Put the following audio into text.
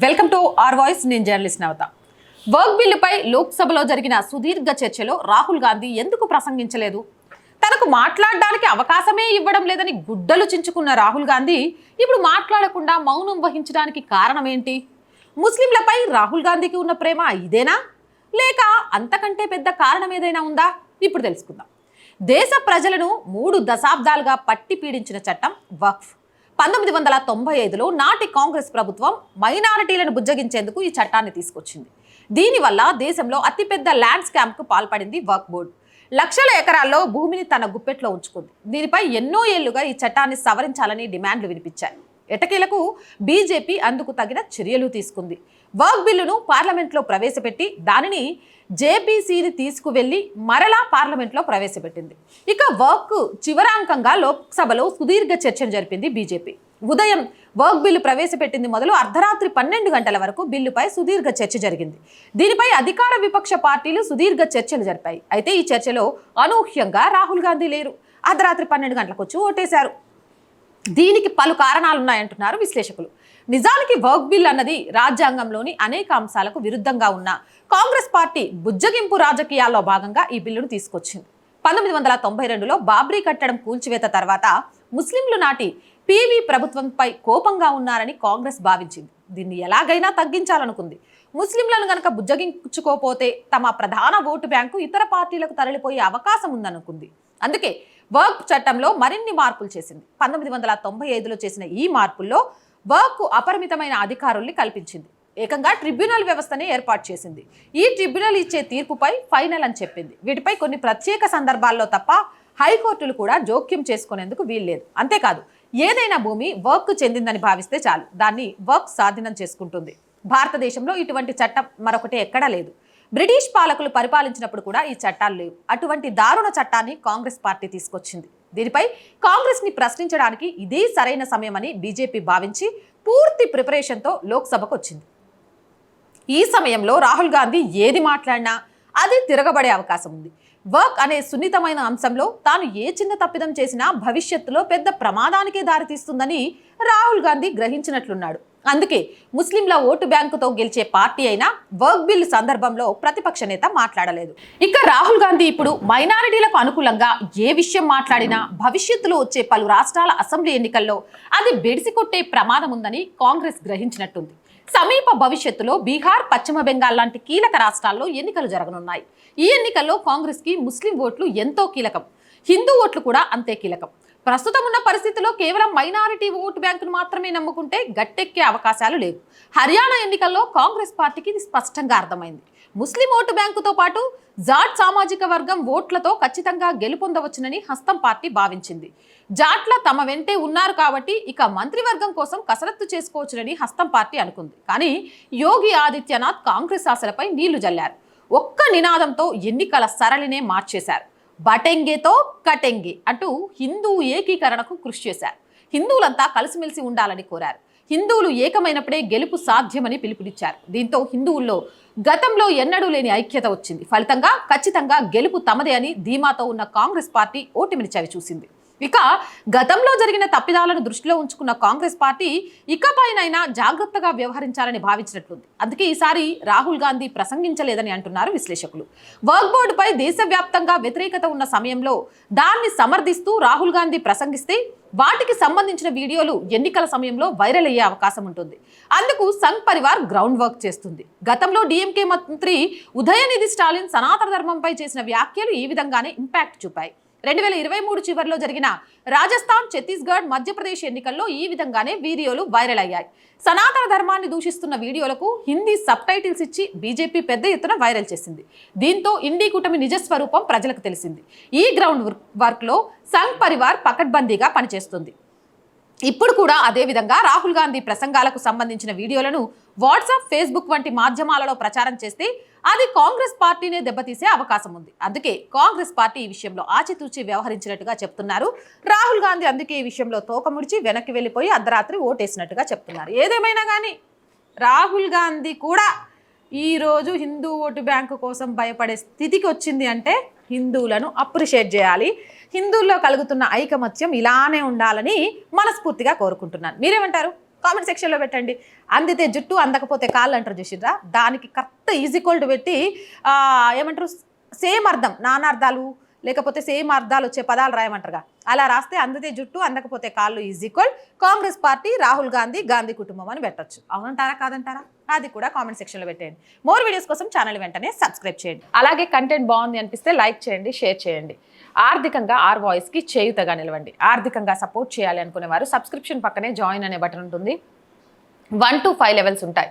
Welcome to are voice నేను journalist Navata. వర్క్ బిల్లుపై లోక్సభలో జరిగిన సుదీర్ఘ చర్చలో రాహుల్ గాంధీ ఎందుకు ప్రసంగించలేదు? తనకు మాట్లాడడానికి అవకాశమే ఇవ్వడం లేదని గుడ్డలు చించుకున్న రాహుల్ గాంధీ ఇప్పుడు మాట్లాడకుండా మౌనం వహించడానికి కారణం ఏంటి ముస్లింలపై రాహుల్ గాంధీకి ఉన్న ప్రేమ ఇదేనా? లేక అంతకంటే పెద్ద కారణం ఏదైనా ఉందా? ఇప్పుడు తెలుసుకుందాం. దేశ ప్రజలను మూడు దశాబ్దాలుగా పట్టి పీడించిన చట్టం వక్ఫ్. పంతొమ్మిది వందల తొంభై ఐదులో నాటి కాంగ్రెస్ ప్రభుత్వం మైనారిటీలను బుజ్జగించేందుకు ఈ చట్టాన్ని తీసుకొచ్చింది. దీనివల్ల దేశంలో అతిపెద్ద ల్యాండ్ స్కామ్కు పాల్పడింది వర్క్ బోర్డు లక్షల ఎకరాల్లో భూమిని తన గుప్పెట్లో ఉంచుకుంది. దీనిపై ఎన్నో ఏళ్ళుగా ఈ చట్టాన్ని సవరించాలని డిమాండ్లు వినిపించాయి. ఎటకేలకు బీజేపీ అందుకు తగిన చర్యలు తీసుకుంది. వర్క్ బిల్లును పార్లమెంట్లో ప్రవేశపెట్టి దానిని జేపీసీని తీసుకువెళ్ళి మరలా పార్లమెంట్లో ప్రవేశపెట్టింది. ఇక వర్క్ చివరాంకంగా లోక్సభలో సుదీర్ఘ చర్చను జరిపింది బీజేపీ. ఉదయం వర్క్ బిల్లు ప్రవేశపెట్టింది మొదలు అర్ధరాత్రి పన్నెండు గంటల వరకు బిల్లుపై సుదీర్ఘ చర్చ జరిగింది. దీనిపై అధికార విపక్ష పార్టీలు సుదీర్ఘ చర్చలు జరిపాయి. అయితే ఈ చర్చలో అనూహ్యంగా రాహుల్ గాంధీ లేరు. అర్ధరాత్రి పన్నెండు గంటలకు వచ్చి ఓటేశారు. దీనికి పలు కారణాలున్నాయంటున్నారు విశ్లేషకులు. నిజానికి వర్క్ బిల్ అన్నది రాజ్యాంగంలోని అనేక అంశాలకు విరుద్ధంగా ఉన్న కాంగ్రెస్ పార్టీ బుజ్జగింపు రాజకీయాల్లో భాగంగా ఈ బిల్లును తీసుకొచ్చింది. పంతొమ్మిది వందల తొంభై రెండులో బాబ్రీ కట్టడం కూల్చివేత తర్వాత ముస్లింలు నాటి పీవీ ప్రభుత్వంపై కోపంగా ఉన్నారని కాంగ్రెస్ భావించింది. దీన్ని ఎలాగైనా తగ్గించాలనుకుంది. ముస్లింలను గనక బుజ్జగించుకోపోతే తమ ప్రధాన ఓటు బ్యాంకు ఇతర పార్టీలకు తరలిపోయే అవకాశం ఉందనుకుంది. అందుకే వర్క్ చట్టంలో మరిన్ని మార్పులు చేసింది. పంతొమ్మిది వందల తొంభై ఐదులో చేసిన ఈ మార్పుల్లో వర్క్ అపరిమితమైన అధికారుల్ని కల్పించింది. ఏకంగా ట్రిబ్యునల్ వ్యవస్థని ఏర్పాటు చేసింది. ఈ ట్రిబ్యునల్ ఇచ్చే తీర్పుపై ఫైనల్ అని చెప్పింది. వీటిపై కొన్ని ప్రత్యేక సందర్భాల్లో తప్ప హైకోర్టులు కూడా జోక్యం చేసుకునేందుకు వీల్లేదు. అంతేకాదు ఏదైనా భూమి వర్క్ చెందిందని భావిస్తే చాలు. దాన్ని వర్క్ స్వాధీనం చేసుకుంటుంది. భారతదేశంలో ఇటువంటి చట్టం మరొకటి ఎక్కడా లేదు. బ్రిటిష్ పాలకులు పరిపాలించినప్పుడు కూడా ఈ చట్టాలు లేవు. అటువంటి దారుణ చట్టాన్ని కాంగ్రెస్ పార్టీ తీసుకొచ్చింది. దీనిపై కాంగ్రెస్ని ప్రశ్నించడానికి ఇదే సరైన సమయమని బీజేపీ భావించి పూర్తి ప్రిపరేషన్తో లోక్సభకు వచ్చింది. ఈ సమయంలో రాహుల్ గాంధీ ఏది మాట్లాడినా అది తిరగబడే అవకాశం ఉంది. వర్క్ అనే సున్నితమైన అంశంలో తాను ఏ చిన్న తప్పిదం చేసినా భవిష్యత్తులో పెద్ద ప్రమాదానికే దారితీస్తుందని రాహుల్ గాంధీ గ్రహించినట్లున్నాడు. అందుకే ముస్లింల ఓటు బ్యాంకుతో గెలిచే పార్టీ అయినా వర్క్ బిల్ సందర్భంలో ప్రతిపక్ష నేత మాట్లాడలేదు. ఇక రాహుల్ గాంధీ ఇప్పుడు మైనారిటీలకు అనుకూలంగా ఏ విషయం మాట్లాడినా భవిష్యత్తులో వచ్చే పలు రాష్ట్రాల అసెంబ్లీ ఎన్నికల్లో అది బెడిసి కొట్టే ప్రమాదం ఉందని కాంగ్రెస్ గ్రహించినట్టుంది. సమీప భవిష్యత్తులో బీహార్ పశ్చిమ బెంగాల్ లాంటి కీలక రాష్ట్రాల్లో ఎన్నికలు జరగనున్నాయి. ఈ ఎన్నికల్లో కాంగ్రెస్కి ముస్లిం ఓట్లు ఎంతో కీలకం. హిందూ ఓట్లు కూడా అంతే కీలకం. ప్రస్తుతం ఉన్న పరిస్థితిలో కేవలం మైనారిటీ ఓటు బ్యాంకును మాత్రమే నమ్ముకుంటే గట్టెక్కే అవకాశాలు లేవు. హర్యానా ఎన్నికల్లో కాంగ్రెస్ పార్టీకి ఇది స్పష్టంగా అర్థమైంది. ముస్లిం ఓటు బ్యాంకుతో పాటు జాట్ సామాజిక వర్గం ఓట్లతో ఖచ్చితంగా గెలుపొందవచ్చునని హస్తం పార్టీ భావించింది. జాట్ల తమ వెంటే ఉన్నారు కాబట్టి ఇక మంత్రివర్గం కోసం కసరత్తు చేసుకోవచ్చునని హస్తం పార్టీ అనుకుంది. కానీ యోగి ఆదిత్యనాథ్ కాంగ్రెస్ ఆశలపై నీళ్ళు జల్లారు. ఒక్క నినాదంతో ఎన్నికల సరళినే మార్చేశారు. బటెంగేతో కటెంగే అంటూ హిందూ ఏకీకరణకు కృషి చేశారు. హిందువులంతా కలిసిమెలిసి ఉండాలని కోరారు. హిందువులు ఏకమైనప్పుడే గెలుపు సాధ్యమని పిలుపునిచ్చారు. దీంతో హిందువుల్లో గతంలో ఎన్నడూ లేని ఐక్యత వచ్చింది. ఫలితంగా ఖచ్చితంగా గెలుపు తమదే అని ధీమాతో ఉన్న కాంగ్రెస్ పార్టీ ఓటమిని చవిచూసింది. ఇక గతంలో జరిగిన తప్పిదాలను దృష్టిలో ఉంచుకున్న కాంగ్రెస్ పార్టీ ఇకపైనైనా జాగ్రత్తగా వ్యవహరించాలని భావించినట్లుంది. అందుకే ఈసారి రాహుల్ గాంధీ ప్రసంగించలేదని అంటున్నారు విశ్లేషకులు. వర్క్ బోర్డుపై దేశవ్యాప్తంగా వ్యతిరేకత ఉన్న సమయంలో దాన్ని సమర్థిస్తూ రాహుల్ గాంధీ ప్రసంగిస్తే వాటికి సంబంధించిన వీడియోలు ఎన్నికల సమయంలో వైరల్ అయ్యే అవకాశం ఉంటుంది. అందుకు సంఘ్ పరివార్ గ్రౌండ్ వర్క్ చేస్తుంది. గతంలో డిఎంకే మంత్రి ఉదయనిధి స్టాలిన్ సనాతన ధర్మంపై చేసిన వ్యాఖ్యలు ఈ విధంగానే ఇంపాక్ట్ చూపాయి. రెండు వేల ఇరవై మూడు చివరిలో జరిగిన రాజస్థాన్ ఛత్తీస్గఢ్ మధ్యప్రదేశ్ ఎన్నికల్లో ఈ విధంగానే వీడియోలు వైరల్ అయ్యాయి. సనాతన ధర్మాన్ని దూషిస్తున్న వీడియోలకు హిందీ సబ్ టైటిల్స్ ఇచ్చి బీజేపీ పెద్ద ఎత్తున వైరల్ చేసింది. దీంతో ఇండి కూటమి నిజస్వరూపం ప్రజలకు తెలిసింది. ఈ గ్రౌండ్ వర్క్లో సంఘ్ పరివార్ పకడ్బందీగా పనిచేస్తుంది. ఇప్పుడు కూడా అదేవిధంగా రాహుల్ గాంధీ ప్రసంగాలకు సంబంధించిన వీడియోలను వాట్సాప్ ఫేస్బుక్ వంటి మాధ్యమాలలో ప్రచారం చేస్తే అది కాంగ్రెస్ పార్టీనే దెబ్బతీసే అవకాశం ఉంది. అందుకే కాంగ్రెస్ పార్టీ ఈ విషయంలో ఆచితూచి వ్యవహరించినట్టుగా చెప్తున్నారు. రాహుల్ గాంధీ అందుకే ఈ విషయంలో తోకముడిచి వెనక్కి వెళ్ళిపోయి అర్ధరాత్రి ఓటేసినట్టుగా చెప్తున్నారు. ఏదేమైనా కానీ రాహుల్ గాంధీ కూడా ఈరోజు హిందూ ఓటు బ్యాంకు కోసం భయపడే స్థితికి వచ్చింది అంటే హిందువులను అప్రిషియేట్ చేయాలి. హిందువుల్లో కలుగుతున్న ఐకమత్యం ఇలానే ఉండాలని మనస్ఫూర్తిగా కోరుకుంటున్నాను. మీరేమంటారు? కామెంట్ సెక్షన్లో పెట్టండి. అందితే జుట్టు అందకపోతే కాళ్ళు అంటారు చూసిరా దానికి కరెక్ట్ ఈజీ కోల్డ్ పెట్టి ఏమంటారు? సేమ్ అర్థం. నానార్థాలు లేకపోతే సేమ్ అర్థాలు వచ్చే పదాలు రాయమంటారుగా. అలా రాస్తే అందితే జుట్టు అందకపోతే కాళ్ళు is equal Congress party Rahul Gandhi Gandhi కుటుంబం అని పెట్టొచ్చు. అవునంటారా? కాదంటారా? అది కూడా కామెంట్ సెక్షన్లో పెట్టేయండి. మోర్ వీడియోస్ కోసం ఛానల్ వెంటనే సబ్స్క్రైబ్ చేయండి. అలాగే కంటెంట్ బాగుంది అనిపిస్తే లైక్ చేయండి షేర్ చేయండి. ఆర్థికంగా ఆర్ వాయిస్కి చేయుతగా నిలవండి. ఆర్థికంగా సపోర్ట్ చేయాలి అనుకునే వారు సబ్స్క్రిప్షన్ పక్కనే జాయిన్ అనే బటన్ ఉంటుంది. వన్ టు ఫైవ్ లెవెల్స్ ఉంటాయి.